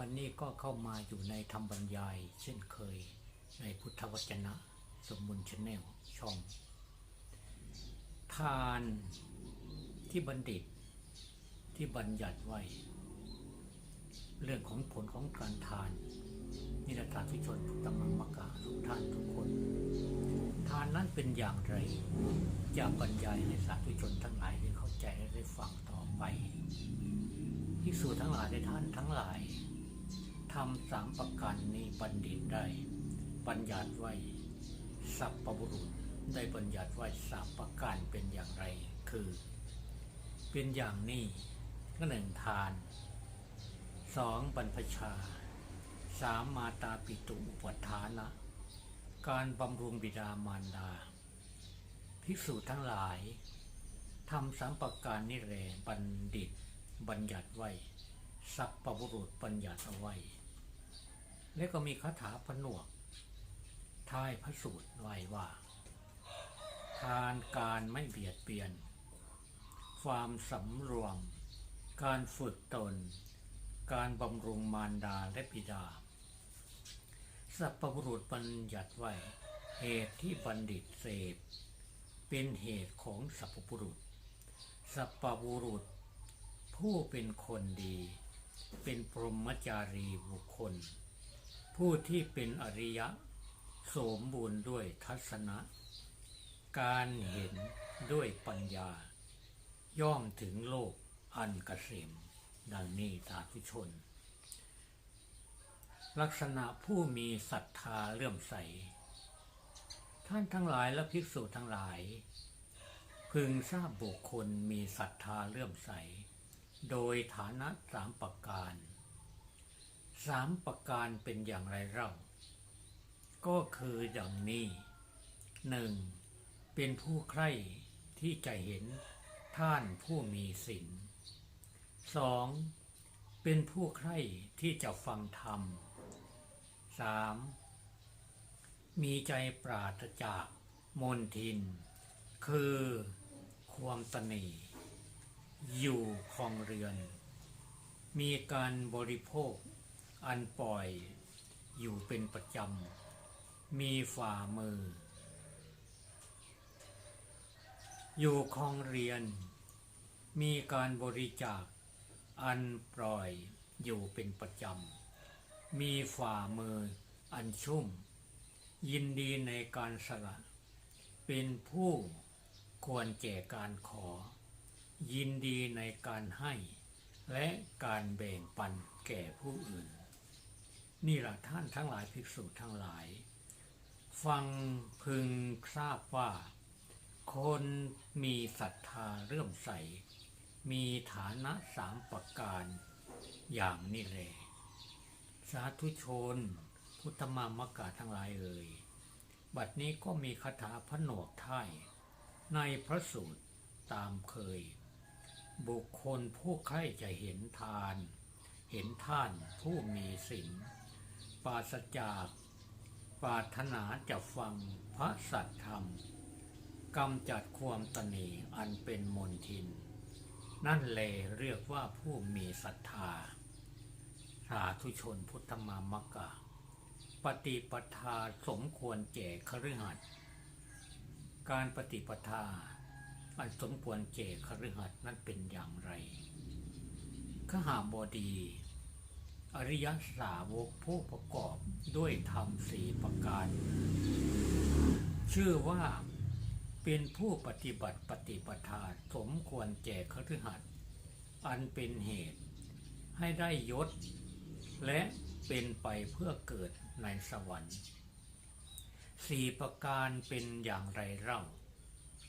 วันนี้ก็เข้ามาอยู่ในธรรมบรรยาย เช่นเคยในพุทธวจนะ สมบุญชแนลช่อง ทานที่บัณฑิตที่บัญญัติไว้ เรื่องของผลของการทาน นิรตาทุชนทุกตมังมกาทุกท่านทุกคน ทานนั้นเป็นอย่างไรจะบรรยายให้สาธุชนทั้งหลายได้เข้าใจและได้ฟังต่อไปที่สู่ทั้งหลายในท่านทั้งหลาย ทำสามประการนี้บัณฑิตได้บัญญัติไว้สัพปบุรุษได้บัญญัติไว้สามประการเป็นอย่างไร คือ เป็นอย่างนี้ก็หนึ่งทานสองบรรพชาสามมาตาปิตุอุปทานะ การบำรุงบิดามารดา ภิกษุทั้งหลายทำสามประการนี่แลบัณฑิต บัญญัติไว้สัพปบุรุษบัญญัติเอาไว้ และก็มีคาถาผนวกท้ายพระสูตรไว้ว่า ทานการไม่เบียดเบียน ความสำรวม การฝึกตน การบำรุงมารดาและบิดา สัพพบุรุษบัญญัติไว้ เหตุที่บัณฑิตเสพ เป็นเหตุของสัพพบุรุษ สัพพบุรุษ ผู้เป็นคนดี เป็นพรหมจารีบุคคล ผู้ที่เป็นอริยะ สมบูรณ์ด้วยทัศนะ การเห็นด้วยปัญญา ย่อมถึงโลกอันกเกษมดังนี้สาธุชน ลักษณะผู้มีศรัทธาเลื่อมใส ท่านทั้งหลายและภิกษุทั้งหลาย พึงทราบบุคคลมีศรัทธาเลื่อมใส โดยฐานะสามประการ สามประการเป็นอย่างไรเล่า ก็คืออย่างนี้หนึ่งเป็นผู้ใคร่ที่จะเห็นท่านผู้มีศีลสองเป็นผู้ใคร่ที่จะฟังธรรมสามมีใจปราศจากมนทิน คือความตนีอยู่คองเรือน มีการบริโภค อันปล่อยอยู่เป็นประจำ มีฝ่ามือ อยู่คลองเรียน มีการบริจาค อันปล่อยอยู่เป็นประจำ มีฝ่ามืออันชุ่ม ยินดีในการสละ เป็นผู้ควรแก่การขอ ยินดีในการให้ และการแบ่งปันแก่ผู้อื่น นี่แหละท่านทั้งหลายภิกษุทั้งหลาย ฟังพึงทราบว่า คนมีศรัทธาเรื่มใส มีฐานะสามประการอย่างนี้เลยสาธุชน พุทธมามกาทั้งหลายเอ่ยบัดนี้ก็มีคาถาผนวกท้ายในพระสูตรตามเคย บุคคลผู้ใคร่จะเห็นทาน เห็นท่านผู้มีศีล ปราศจากปรารถนาจะฟังพระสัทธรรมกำจัดความตนีอันเป็นมนทิน นั่นแลเรียกว่าผู้มีศรัทธาสาธุชนพุทธมามกะ ปฏิปทาสมควรแก่คฤหัสถ์การปฏิปทาอันสมควรแก่คฤหัสถ์นั้นเป็นอย่างไรขหาบดี อริยสาวกผู้ประกอบด้วยธรรมสี่ประการ ชื่อว่าเป็นผู้ปฏิบัติปฏิปทาสมควรแก่คฤหัสถ์อันเป็นเหตุให้ได้ยศ และเป็นไปเพื่อเกิดในสวรรค์สี่ประการเป็นอย่างไรเล่า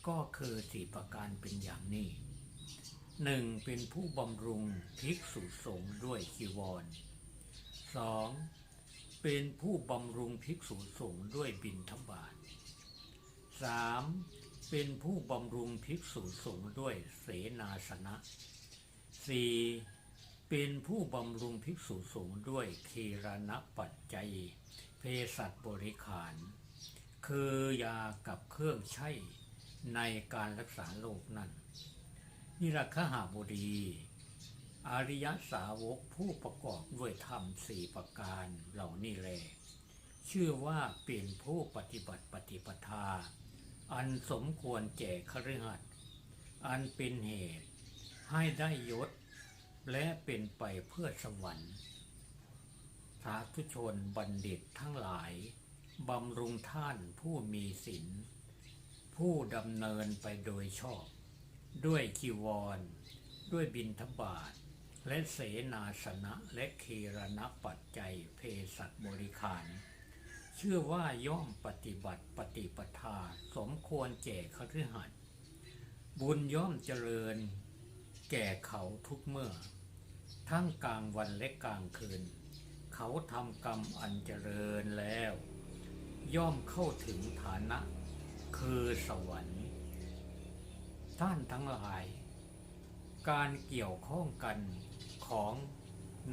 ก็คือสี่ประการเป็นอย่างนี้หนึ่งเป็นผู้บำรุงภิกษุสงฆ์ด้วยจีวร สองเป็นผู้บำรุงภิกษุสงฆ์ด้วยบิณฑบาตสามเป็นผู้บำรุงภิกษุสงฆ์ด้วยเสนาสนะสี่เป็นผู้บำรุงภิกษุสงฆ์ด้วยคีรณปัจจัย เภสัชบริขาร คือยากับเครื่องใช้ในการรักษาโรคนั้นนิรักขหาบดี อริยสาวกผู้ประกอบด้วยธรรมสี่ประการเหล่านี้แล ชื่อว่าเป็นผู้ปฏิบัติปฏิปทา อันสมควรแก่คฤหัสอันเป็นเหตุให้ได้ยศ และเป็นไปเพื่อสวรรค์สาธุชนบัณฑิตทั้งหลาย บำรุงท่านผู้มีศีลผู้ดำเนินไปโดยชอบ ด้วยจีวร ด้วยบินทบาท และเสนาสนะและคีรณปัจจัยเพศัตบริขาร เชื่อว่าย่อมปฏิบัติปฏิปทาสมควรแก่คฤหัสบุญย่อมเจริญ แก่เขาทุกเมื่อ ทั้งกลางวันและกลางคืน เขาทำกรรมอันเจริญแล้ว ย่อมเข้าถึงฐานะ คือสวรรค์ ท่านทั้งหลาย การเกี่ยวข้องกันของ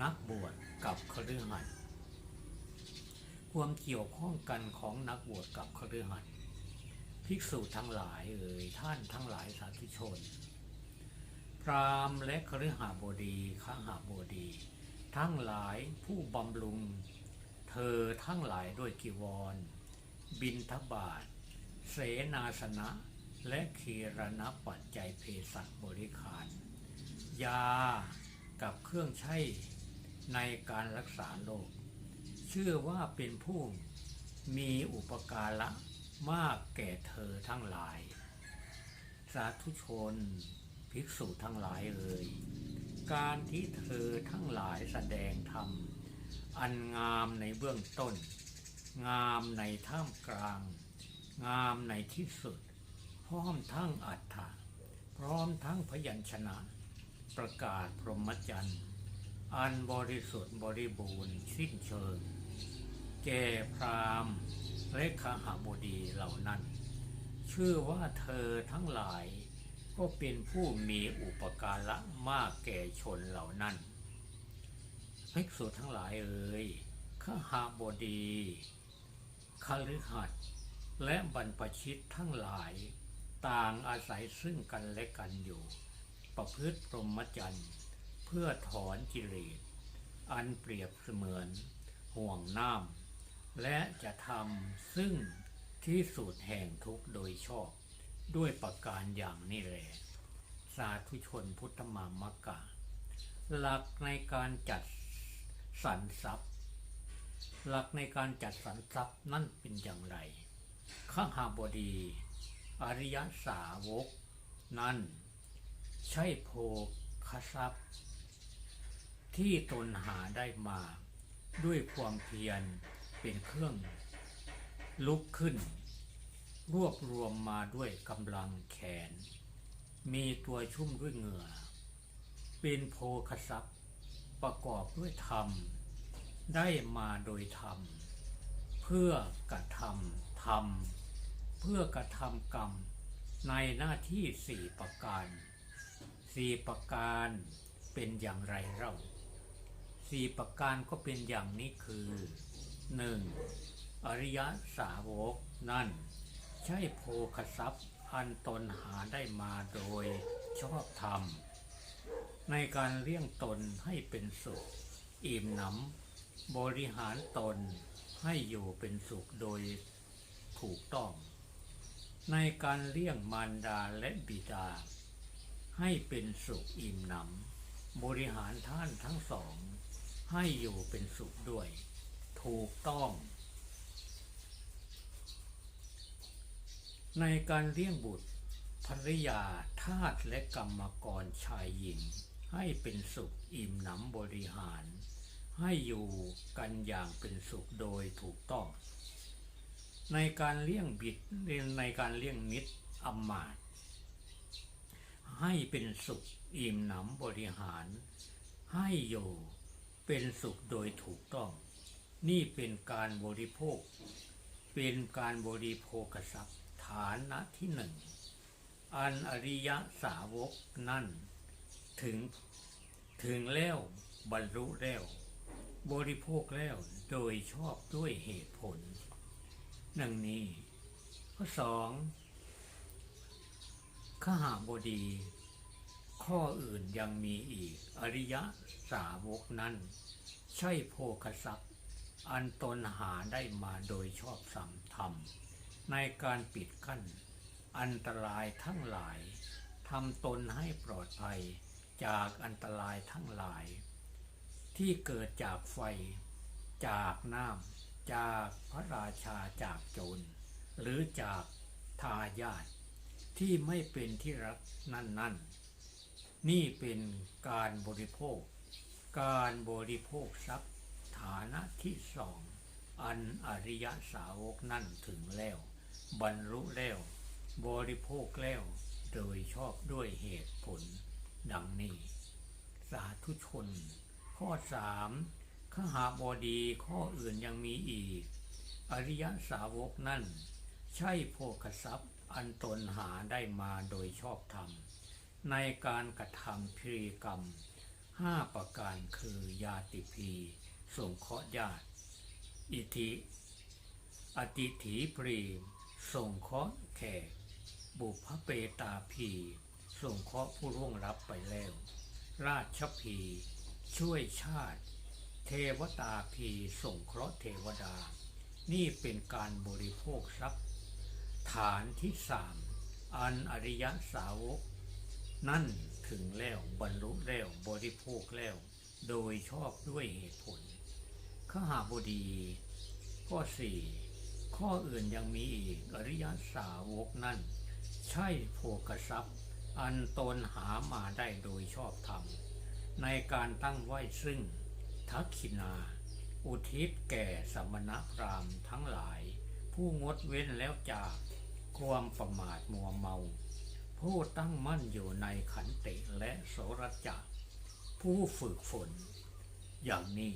นักบวชกับคฤหัสถ์ความเกี่ยวข้องกันของนักบวชกับคฤหัสถ์ภิกษุทั้งหลายเอ่ยท่านทั้งหลายสาธุชน พราหมณ์และคฤหบดีขหบดี ทั้งหลายผู้บำรุง เธอทั้งหลายด้วยกิวร บินทบาท เสนาสนะ และคีรณปัจจัยเพศัตบริขาร ยากับเครื่องใช้ในการรักษาโรคเชื่อว่าเป็นผู้มีอุปการะมากแก่เธอทั้งหลาย สาธุชน ภิกษุทั้งหลายเอ่ยการที่เธอทั้งหลายแสดงธรรม อันงามในเบื้องต้น งามในท่ามกลาง งามในที่สุด พร้อมทั้งอัฏฐะพร้อมทั้งพยัญชนะ ประกาศพรหมจรรย์ อันบริสุทธิ์บริบูรณ์สิ้นเชิง แก่พราหมณ์และขหบดีเหล่านั้น ชื่อว่าเธอทั้งหลายก็เป็นผู้มีอุปการะมากแก่ชนเหล่านั้นภิกษุทั้งหลายเอ่ยขหบดีคฤหัสและบรรพชิตทั้งหลาย ต่างอาศัยซึ่งกันและกันอยู่ ประพฤติพรหมจรรย์ เพื่อถอนกิเลสอันเปรียบเสมือนห่วงน้ำและจะทำซึ่งที่สุดแห่งทุกโดยชอบ ด้วยประการอย่างนี้แหละสาธุชนพุทธมามกะ หลักในการจัดสรรทรัพย์ หลักในการจัดสรรทรัพย์นั่นเป็นอย่างไรข้าหาบดี อริยสาวก นั่น ใช่โภคทรัพย์ ที่ตนหาได้มา ด้วยความเพียรเป็นเครื่อง ลุกขึ้น รวบรวมมาด้วยกำลังแขน มีตัวชุ่มด้วยเหงื่อ เป็นโภคทรัพย์ประกอบด้วยธรรม ได้มาโดยธรรม เพื่อกระทำธรรม เพื่อกระทำกรรมในหน้าที่สี่ประการ สี่ประการเป็นอย่างไรเล่าสี่ประการก็เป็นอย่างนี้คือหนึ่งอริยสาวกนั่น ใช่โภคทรัพย์อันตนหาได้มาโดยชอบธรรม ในการเลี้ยงตนให้เป็นสุข อิ่มหนำบริหารตนให้อยู่เป็นสุขโดยถูกต้อง ในการเลี้ยงมารดาและบิดา ให้เป็นสุขอิ่มหนำบริหารท่านทั้งสอง ให้อยู่เป็นสุขด้วย ถูกต้อง ในการเลี้ยงบุตรภรยาทาสและกรรมกรชายหญิง ให้เป็นสุขอิ่มหนำบริหาร ให้อยู่กันอย่างเป็นสุขโดยถูกต้อง ในการเลี้ยงบิดในการเลี้ยงมิตรอำมาต ให้เป็นสุขอิ่มหนำบริหาร ให้อยู่เป็นสุขโดยถูกต้อง นี่เป็นการบริโภค เป็นการบริโภคทรัพย์ฐานะที่หนึ่ง อันอริยสาวกนั่น ถึงถึงแล้วบรรลุแล้ว บริโภคแล้วโดยชอบด้วยเหตุผล ดังนี้ข้อสอง ขหาบดี ข้ออื่นยังมีอีก อริยะสาวกนั้น ใช่โภคทรัพย์ อันตนหาได้มาโดยชอบสัมธรรม ในการปิดกั้น อันตรายทั้งหลายทำตนให้ปลอดภัยจากอันตรายทั้งหลาย ที่เกิดจากไฟ จากน้ำจากพระราชาจากโจร หรือจากทายาท ที่ไม่เป็นที่รักนั่นๆนี่เป็นการบริโภค การบริโภคทรัพย์ฐานะที่สอง อันอริยสาวกนั่นถึงแล้ว บรรลุแล้ว บริโภคแล้ว โดยชอบด้วยเหตุผล ดังนี้ สาธุชน ข้อสามขหาบดีข้ออื่นยังมีอีก อริยสาวกนั่น ใช่โภคทรัพย์ อันตนหาได้มาโดยชอบธรรม ในการกระทำพิริกรรมห้าประการคือยาติพีสงเคราะห์ญาติ อิทิอติถีปรีส่งเคราะห์แขก บุพเปตาพีส่งเคราะห์ผู้ร่วงรับไปแล้ว ราชพีช่วยชาติ เทวตาพีส่งเคราะห์เทวดา นี่เป็นการบริโภคทรัพย์ ฐานที่สามอันอริยสาวก นั่นถึงแล้วบรรลุแล้วบริโภคแล้ว โดยชอบด้วยเหตุผลขหาบดี ข้อสี่ข้ออื่นยังมีอีกอริยสาวกนั่น ใช่โภกทรัพย์ อันตนหามาได้โดยชอบธรรม ในการตั้งไว้ซึ่ง ทักขินา อุทิศแก่สมณพราหมณ์ทั้งหลาย ผู้งดเว้นแล้วจากความประมาทมัวเมา ผู้ตั้งมั่นอยู่ในขันติและโสรจะผู้ฝึกฝน อย่างนี้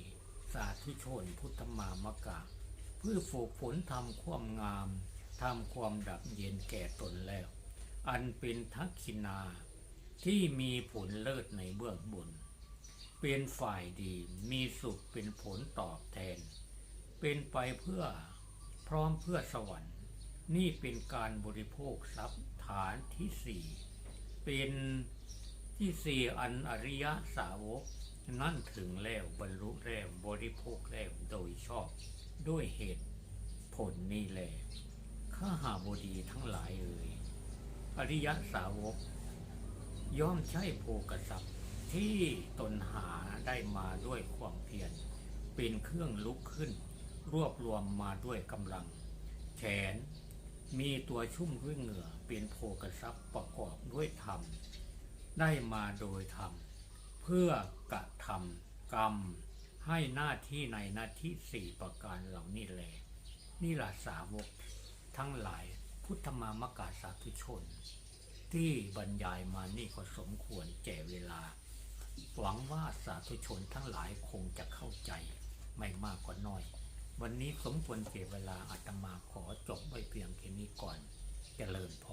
สาธุชนพุทธมามกะเพื่อฝึกฝนทำความงามทำความดับเย็นแก่ตนแล้ว อันเป็นทักขินาที่มีผลเลิศในเบื้องบน เป็นฝ่ายดีมีสุขเป็นผลตอบแทน เป็นไปเพื่อ พร้อมเพื่อสวรรค์ นี่เป็นการบริโภคทรัพย์ฐานที่สี่เป็นที่สี่อันอริยสาวก นั่นถึงแล้วบรรลุแล้วบริโภคแล้วโดยชอบ ด้วยเหตุผลนี่แหละข้าหาบดีทั้งหลายเอ่ยอริยสาวก ย่อมใช้โภกทรัพย์ที่ตนหาได้มาด้วยความเพียรเป็นเครื่องลุกขึ้น รวบรวมมาด้วยกำลัง แขน มีตัวชุ่มด้วยเหงื่อเป็นโภกทรัพย์ประกอบด้วยธรรม ได้มาโดยธรรม เพื่อกระทำกรรม ให้หน้าที่ในหน้าที่สี่ประการเหล่านี้แลนี่ละสาวกทั้งหลายพุทธมามกาสาธุชน ที่บรรยายมานี่ก็สมควรแก่เวลา หวังว่าสาธุชนทั้งหลายคงจะเข้าใจไม่มากก็น้อย วันนี้สมควรแก่เวลาอาตมาขอจบไว้เพียงแค่นี้ก่อนเจริญพร